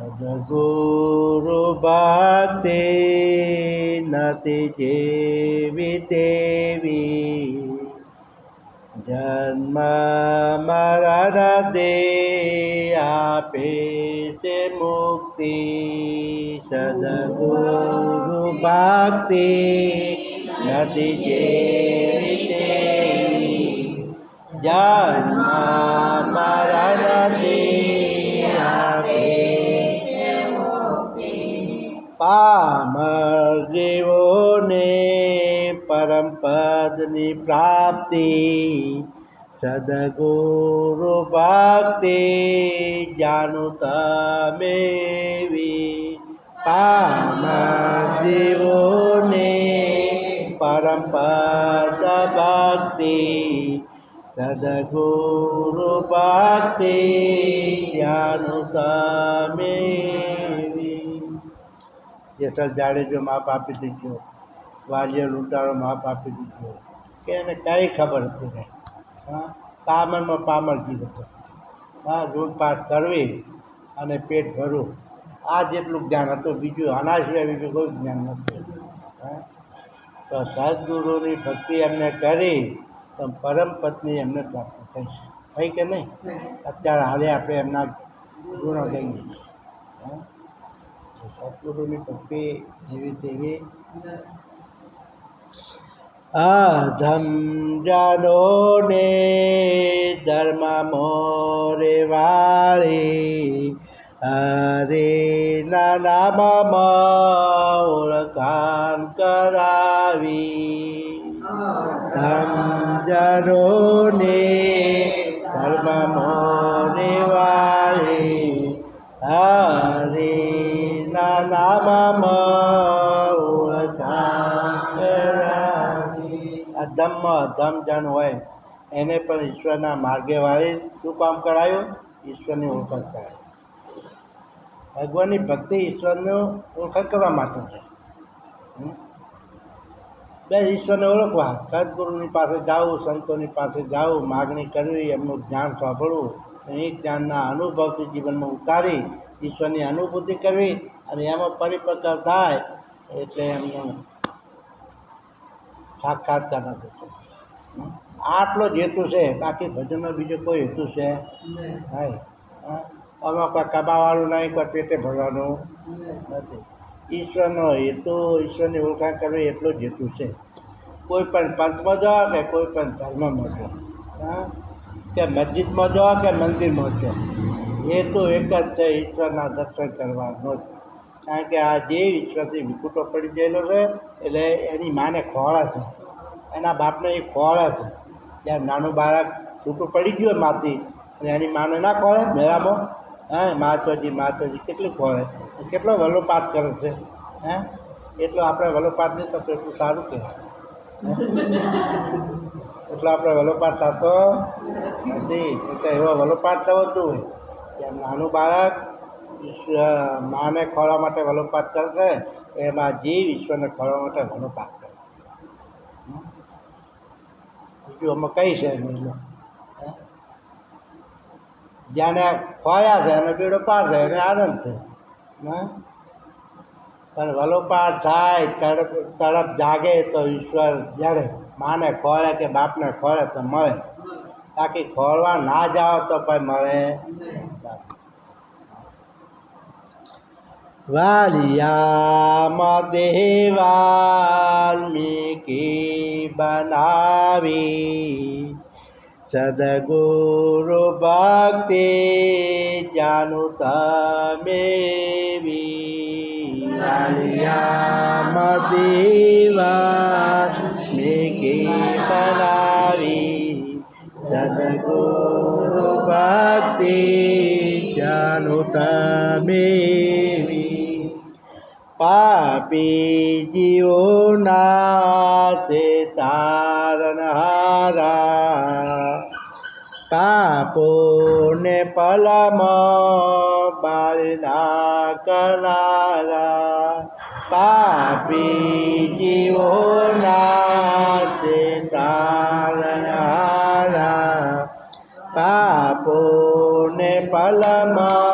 સદગુરુ ભક્તિ નથી જેવી તેવી જન્મ મરણ દે આપે છે મુક્તિ સદગુરુ ભક્તિ નથી જેવી તેવી પામર જીવોને પરમ પદની પ્રાપ્તિ સદગુરુ ભક્તિ જાણું તમે પામર જીવોને પરમ પદ ભક્તિ સદગુરુ ભક્તિ જાણું તમે જેસલ જાડેજો માપ આપી દીધો. વાલીઓ લૂંટારો માપ આપી દીધો. કે એને કાંઈ ખબર હતી નહીં. હા? પામરમાં પામર કીધો હતો. હા લૂંટપાટ કરવી અને પેટ ભરવું. આ જેટલું જ્ઞાન હતું. બીજું આના સિવાય બીજું કોઈ જ્ઞાન નહોતું. હા? તો સદગુરુની ભક્તિ એમને કરી તો પરમ પત્ની એમને પ્રાપ્ત થઈ. થઈ કે નહીં? અત્યારે હાલે આપણે એમના ગુણો લઈએ છીએ. સદગુરુની ભક્તિ જેવી તેવી. અધમ જાનો ને ધર્મ મોરે વાળી હરે ના નામમાં ઓળખાણ કરાવી. ધમ જાનો ને ધર્મ અધમ જણ હોય, એને પણ ઈશ્વરના માર્ગે વાળી શું કામ કરાયું? ઈશ્વરની ઓળખાણ કરાવી. ભગવાનની ભક્તિ ઈશ્વરનું ઓળખાણ કરવા માટે છે. બે ઈશ્વરને ઓળખવા. સદગુરુની પાસે જાવું સંતોની પાસે જાવું માગણી કરવી, એમનું જ્ઞાન સાંભળવું, એ જ્ઞાનના અનુભવથી જીવનમાં ઉતારી ઈશ્વરની અનુભૂતિ કરવી અને એમાં પરિપક્વ થાય એટલે એમનું સાક્ષાત્કાર નથી થતો. આટલો જ હેતુ છે બાકી ભજનનો બીજો કોઈ હેતુ છે? નહીં? આમાં કોઈ કમાવાનું નહીં કોઈ પેટે ભરવાનું નથી. ઈશ્વરનો હેતુ ઈશ્વરની ઓળખાણ કરવી એટલો જ હેતુ છે. કોઈ પણ પંથમાં જાઓ કે કોઈ પણ ધર્મમાં જાઓ. હા? કે મસ્જિદમાં જાઓ કે મંદિરમાં જાઓ. હેતુ એક જ છે ઈશ્વરના દર્શન કરવાનો જ. કારણ કે આ જે ઈશ્વરથી વિકુટો પડી ગયેલો છે, એટલે એની માને ખોળ છે. એના બાપને એ ખોળ છે. જ્યારે નાનું બાળક છૂટું પડી ગયું માથી અને એની માને ના ખોળે મેળામાં? હા? માતોજી માતોજી, કેટલી ખોળે કેટલો વલોપાટ કરે છે? હે? એટલો આપણે વલોપાટ નહીં થતો, એટલું સારું કહેવાય. એટલો આપણે વલોપાટ થતો નથી. એવો વલોપાટ થવો જોઈએ. કે નાનું બાળક માને ખોળવા માટે વલોપાત કરશે, એમાં જીવ ઈશ્વરને ખોળવા માટે વલોપાત કરે બીજું અમે કઈ છે હે? જેને ખોયા છે એને બેડો પાર છે, એને આનંદ છે? પણ વલોપાર થાય, તડપ તડપ જાગે તો ઈશ્વર જડે. માને ખોળે કે બાપને ખોળે તો મળે. બાકી ખોળવા ના જાઓ તો પણ મળે વાલિયામાં દેવાલ્મીકી બનાવી સદગુરુ ભક્તિ જાનુ તમે દેવાલ્મીકી બનાવી સદગુરુ ભક્તિ જાનુ તમે પાપી જીવોના છે તારનહારા પાપોને પલમ બાળના કરારા પાપી જીવોના છે તારનહારા પાપોને પલમાં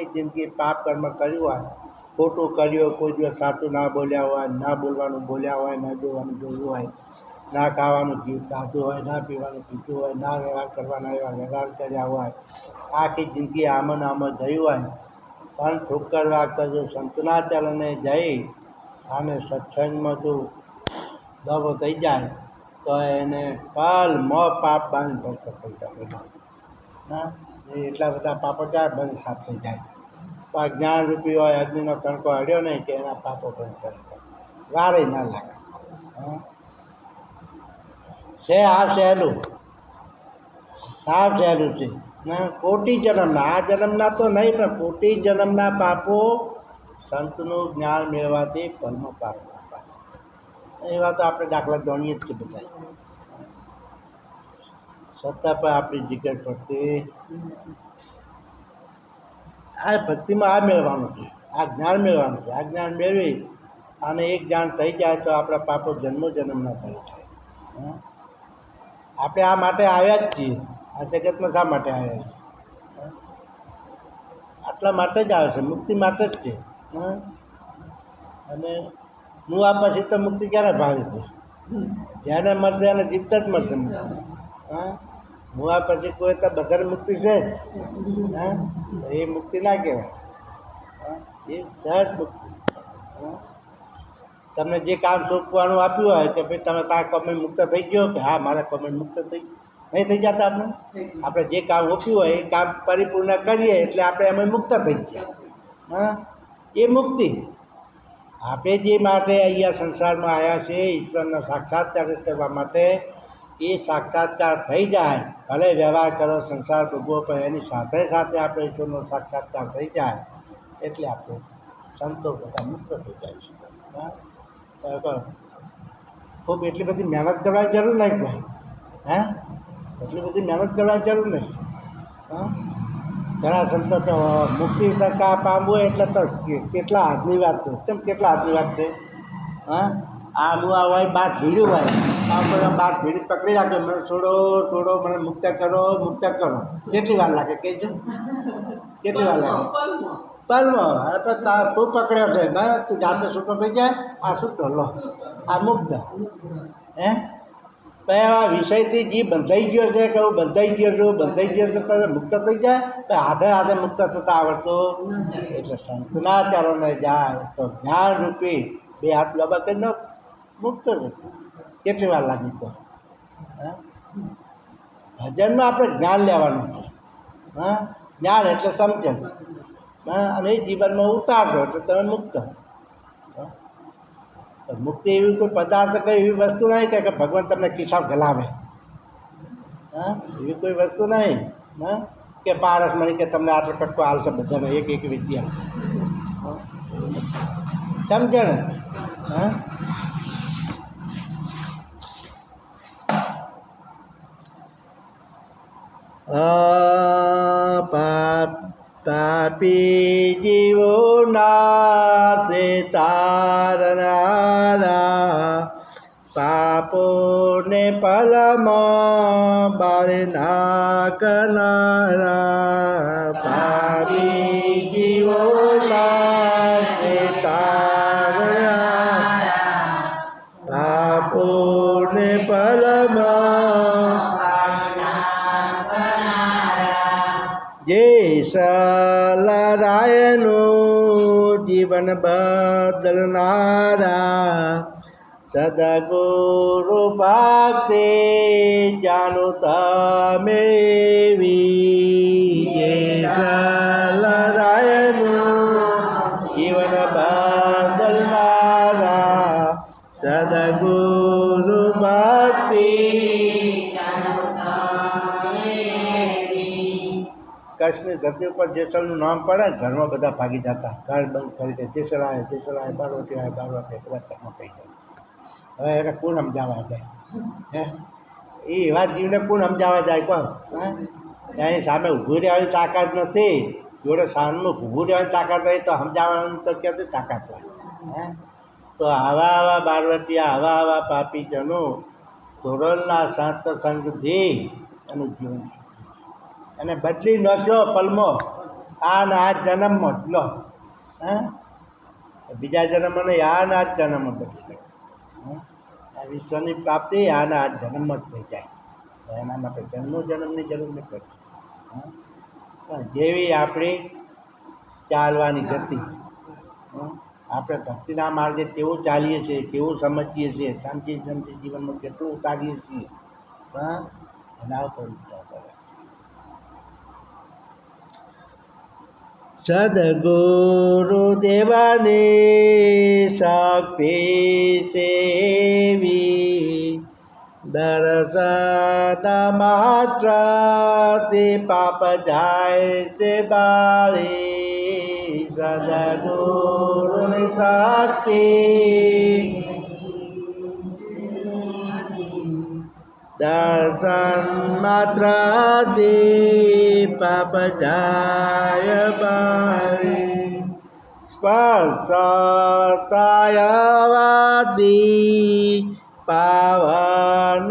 આખી જિંદગી પાપ કર્મ કર્યું હોય, ખોટું કર્યું કોઈ દિવસ સાચું ના બોલ્યા હોય, ના બોલવાનું બોલ્યા હોય, ના જોવાનું જોયું હોય, ના ખાવાનું ઘી ખાધું હોય, ના પીવાનું પીધું હોય, ના વ્યવહાર કરવાના એવા વ્યવહાર કર્યા હોય, આખી જિંદગી આમ ને આમ જ ગઈ હોય, પણ ઠુક્કર વાગતા જો સંતનાચરણે જઈ અને સત્સંગમાં જો દબો થઈ જાય, તો એને પલ મો પાપ બાંધ ભરતો થઈ જાય હા એટલા બધા પાપો ક્યાં બંધ સાફ થઈ જાય? પણ જ્ઞાન રૂપી હોય, અગ્નિનો તણકો અડ્યો નહીં કે એના પાપો બંધ કરશે વારે ના લાગે. છે આ સહેલું. સાવ સહેલું છે. કોટી જન્મના, આ જન્મના તો નહીં, પણ કોટી જન્મના પાપો સંતનું જ્ઞાન મેળવાથી પલમાં પાપ એ તો આપણે દાખલા ગણીએ જ છે બધા છતાં પણ આપણી જીગર પડતી આ ભક્તિમાં આ મેળવાનું છે, આ જ્ઞાન મેળવાનું છે. આ જ્ઞાન મેળવી અને એક જ્ઞાન થઈ જાય તો આપણા પાપો જન્મો જન્મના ભય થાય? આપણે આ માટે આવ્યા જ છીએ. આ જગતમાં શા માટે આવ્યા છીએ? આટલા માટે જ આવે છે, મુક્તિ માટે જ છે? અને હું આ પછી તો મુક્તિ ક્યારે ભાવે છે જ્યારે મળશે એને જીવતા જ મળશે. હા? આ પછી કોઈ તો બધા મુક્તિ છે જ. હા? એ મુક્તિ ના કહેવાય. એ સહજ મુક્તિ. તમને જે કામ સોંપવાનું આપ્યું હોય કે ભાઈ તમે તાર કમે મુક્ત થઈ ગયો કે હા મારા કમે મુક્ત થઈ નહીં થઈ જતા આપણે? આપણે જે કામ ઓપ્યું હોય એ કામ પરિપૂર્ણ કરીએ એટલે આપણે અમે મુક્ત થઈ ગયા. હા? એ મુક્તિ. આપણે જે માટે અહીંયા સંસારમાં આવ્યા છે ઈશ્વરનો સાક્ષાત્કાર કરવા માટે એ સાક્ષાત્કાર થઈ જાય, ભલે વ્યવહાર કરો, સંસાર ભોગવો પણ એની સાથે સાથે આપણે ઈશ્વરનો સાક્ષાત્કાર થઈ જાય, એટલે આપણે સંતો બધા મુક્ત થઈ જાય છે. ખૂબ એટલી બધી મહેનત કરવાની જરૂર નહીં ભાઈ. હે? એટલી બધી મહેનત કરવાની જરૂર નહીં. ઘણા સંતો તો મુક્તિ ટકા પામવું એટલે તો કેટલા હાથની વાત છે? કેમ કેટલા હાથની વાત છે? હા? આ હું આ હોય બા ભીડ્યું હોય. આ બધા બાદ ભીડ પકડી રાખે. મને છોડો છોડો, મને મુક્ત કરો મુક્ત કરો. કેટલી વાર લાગે કહેજો? કેટલી વાર લાગે? પલમો. તો તા પકડ્યો છે. બસ, તું જાતે છૂટો થઈ જાય, આ છૂટો લો. આ મુક્ત. હે? પછી આ વિષયથી જે બંધાઈ ગયો છે કે હું બંધાઈ ગયો છું, બંધાઈ ગયો છું પણ મુક્ત થઈ જાય? તો હાથે હાથે મુક્ત થતા આવડતો એટલે સંતના ચરણે જાય તો જ્ઞાન રૂપી બે હાથ લાંબા કરી નાખ. મુક્ત જ કેટલી વાર લાગી તો? હા? ભજનમાં આપણે જ્ઞાન લેવાનું છે. હા? જ્ઞાન એટલે સમજણ. હા? અને એ જીવનમાં ઉતારજો એટલે તમે મુક્ત. મુક્તિ એવી કોઈ પદાર્થ, કઈ એવી વસ્તુ નહીં કે ભગવાન તમને ખિસ્સા ગલાવે. હા? એવી કોઈ વસ્તુ નહીં. હા? કે પારસ મળી કે તમને આટલો કટકો હાલશે બધાને એક એક વિદ્યા? સમજણ? હા? પાપ જીવો નાશે તારનારા પાપોને પલમાં બાળી ના પાપી સલરાયનું જીવન બદલનારા સદગુરુ ભક્તે જાણો તમે સલરાયનું જીવન બદલનારા સદગુરુ ભક્તિ કચ્છની ધરતી ઉપર જેસલનું નામ પડે ને ઘરમાં બધા ભાગી જતા. ઘર બંધ કરી દે જેસલ આવે જેસલ આવે બારવટી આવે બારવટી બધા ઘરમાં કહી જતા. હવે એને કોણ સમજાવવા જાય? હે? એ એવા જીવને કોણ સમજાવવા જાય કોણ? હે? એની સામે ઊભું રહેવાની તાકાત નથી. જોડે સામનું ઊભું રહેવાની તાકાત હોય તો સમજાવવાની તો ક્યાંથી તાકાત હોય? હે? તો આવા આવા બારવટીયા, આવા આવા પાપીજનો ધોરણના શાંત સંગથી એનું જીવન છે. અને બદલી નશો પલમો. આ ને આ જન્મમાં જ લો. હા? બીજા જન્મ નહીં આ ને આ જ જન્મમાં બદલી આ વિશ્વની પ્રાપ્તિ આ ને આ જન્મ જ થઈ જાય. એના માટે જન્મો જન્મની જરૂર નહીં પડતી. પણ જેવી આપણી ચાલવાની ગતિ? આપણે ભક્તિના માર્ગે કેવું ચાલીએ છીએ, કેવું સમજીએ છીએ સમજી સમજી, જીવનમાં કેટલું ઉતારીએ છીએ, હા? એના ઉપર વિચાર કરે સદગુરુ દેવાની શક્તિ સેવી દર્શન માત્ર તે પાપ જાય દર્શન માત્ર તે પાપ જાય બાળી સ્પર્શતાયવાદી પાવનકારી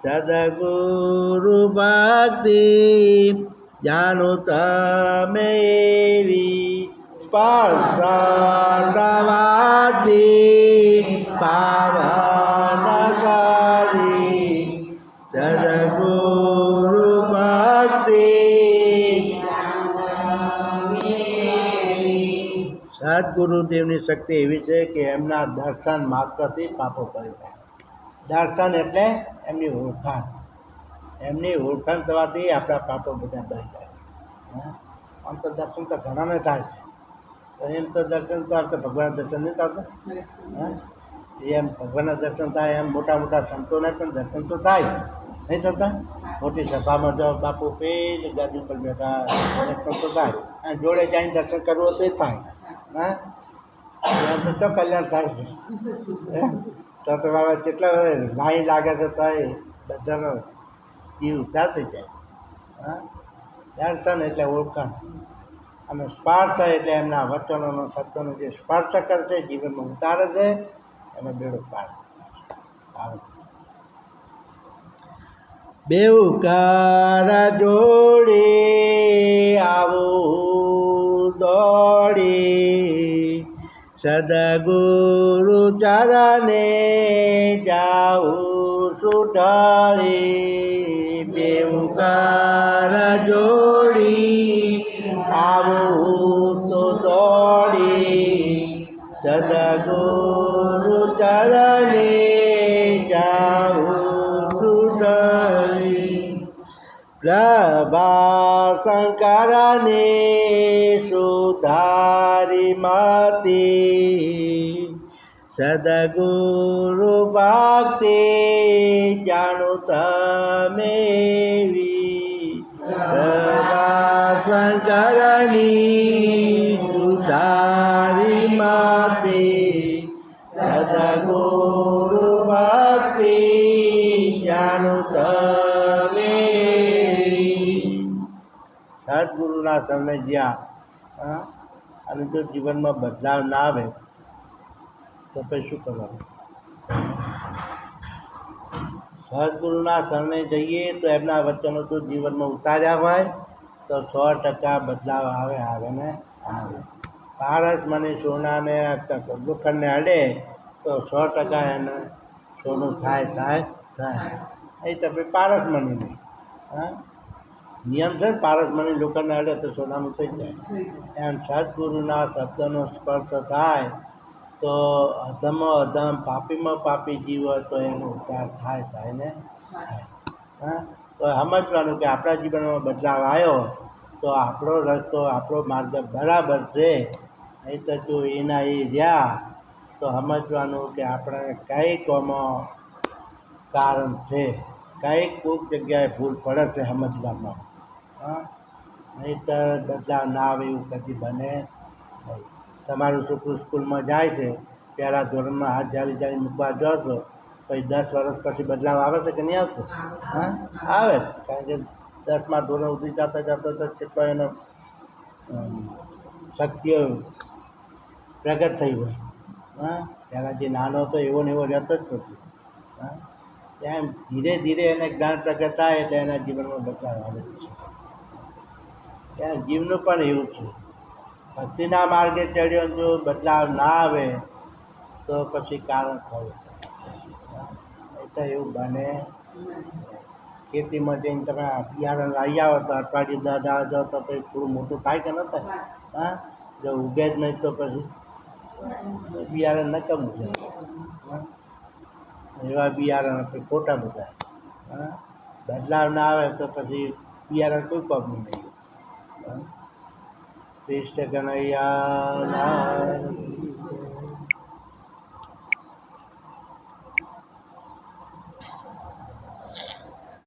સદગુરુ ભક્તિ જાણું તમે એવી સ્પર્શતાવાદી પાવનકારી સદગુરુ ભક્તિ સદગુરુદેવની શક્તિ એવી છે કે એમના દર્શન માત્રથી પાપો કરી જાય દર્શન એટલે એમની ઓળખાણ. એમની ઓળખાણ થવાથી આપણા પાપો બધા બળી જાય. આમ તો દર્શન તો ઘણાને થાય છે. પણ એમ તો દર્શન તો આપણે ભગવાન દર્શન નહીં થતા? હા? એમ ભગવાનના દર્શન થાય એમ મોટા મોટા સંતોને પણ દર્શન તો થાય. નહીં થતા? મોટી સભામાં જાઓ બાપુ પેલી ગાદી પર બેઠા દર્શન તો થાય. અને જોડે જઈને દર્શન કરવું તો થાય. હા? તો તો કલ્યાણ થાય છે. હે? તો તો બાબા કેટલા બધા લાઈન લાગે છે તો એ બધાનો જીવ ઉદ્ધાર થઈ જાય. હા? દર્શન એટલે ઓળખાણ. અને સ્પાર્શ એટલે એમના વચનોનો શબ્દોનો જે સ્પર્શ કરશે જીવનમાં ઉતારે છે અને બેડો પાર બેવકાર જોડે આવો દોડે, સદગુરુ ચરણે જાઉ સુઢાળી. બેવકાર જોડી સદગુરુ ચરણે જાઉં સુઢાળી પ્રભા શંકરને સુધારી માતી સદગુરુ ભક્તિ જાણો તમે શંકરની સુધારી મતી સદગુરુ ભક્તિ જાણો તમે. સદગુરુના હા, અને જો જીવનમાં બદલાવ ના આવે તો પછી શું કરવાનું? સદગુરુના શરણે જઈએ તો એમના વચનો તો જીવનમાં ઉતાર્યા હોય તો સો ટકા બદલાવ આવે આવે ને આવે. પારસ મને સોનાને લોખંડને અડે તો સો ટકા એને સોનું થાય થાય થાય. એ તો ભાઈ પારસ મની નહીં. હા? નિયમ છે પારસમણી લોખંડને અડે તો સોનાનું થઈ જાય. એમ સદગુરુના શબ્દનો સ્પર્શ થાય તો અધમો અધમ, પાપીમાં પાપી જીવ તો એનો ઉદ્ધાર થાય થાય ને થાય. હા? તો સમજવાનું કે આપણા જીવનમાં બદલાવ આવ્યો તો આપણો રસ્તો, આપણો માર્ગ બરાબર છે. નહીં તો જો એના એ રહ્યા તો સમજવાનું કે આપણે કંઈક આમાં કારણ છે? કંઈક કોઈક જગ્યાએ ભૂલ પડે છે સમજવામાં? હા? નહીંતર બદલાવ ના આવે એવું કદી બને તમારું છોકરું સ્કૂલમાં જાય છે, પહેલાં ધોરણમાં હાથ જાળી જાળી મૂકવા જાઓ છો પછી દસ વર્ષ પછી બદલાવ આવે છે કે નહીં આવતો? હા? આવે કારણ કે દસમાં ધોરણ સુધી જતા જતા તો કેટલો એનો શક્તિઓ પ્રગટ થઈ હોય હા? પહેલાં જે નાનો હતો એવો ને એવો રહેતો જ નથી હા? એમ ધીરે ધીરે એને જ્ઞાન પ્રગટ થાય એટલે એના જીવનમાં બદલાવ આવે છે. ત્યાં જીવનું પણ એવું છે. ભક્તિના માર્ગે ચડ્યો જો બદલાવ ના આવે તો પછી કારણ ખોલ એ તો એવું બને. ખેતીમાં જઈને તમે બિયારણ લાવી આવો તો અઠવાડિયું દાદા જાઓ તો પછી થોડું મોટું થાય કે ન થાય? હા? જો ઉગે જ નહીં તો પછી બિયારણ નકમું છે. એવા બિયારણ આપણે ખોટા બધા. હા. બદલાવ ના આવે તો પછી બિયારણ કોઈ કામનું નહીં કૃષ્ણ કનૈયા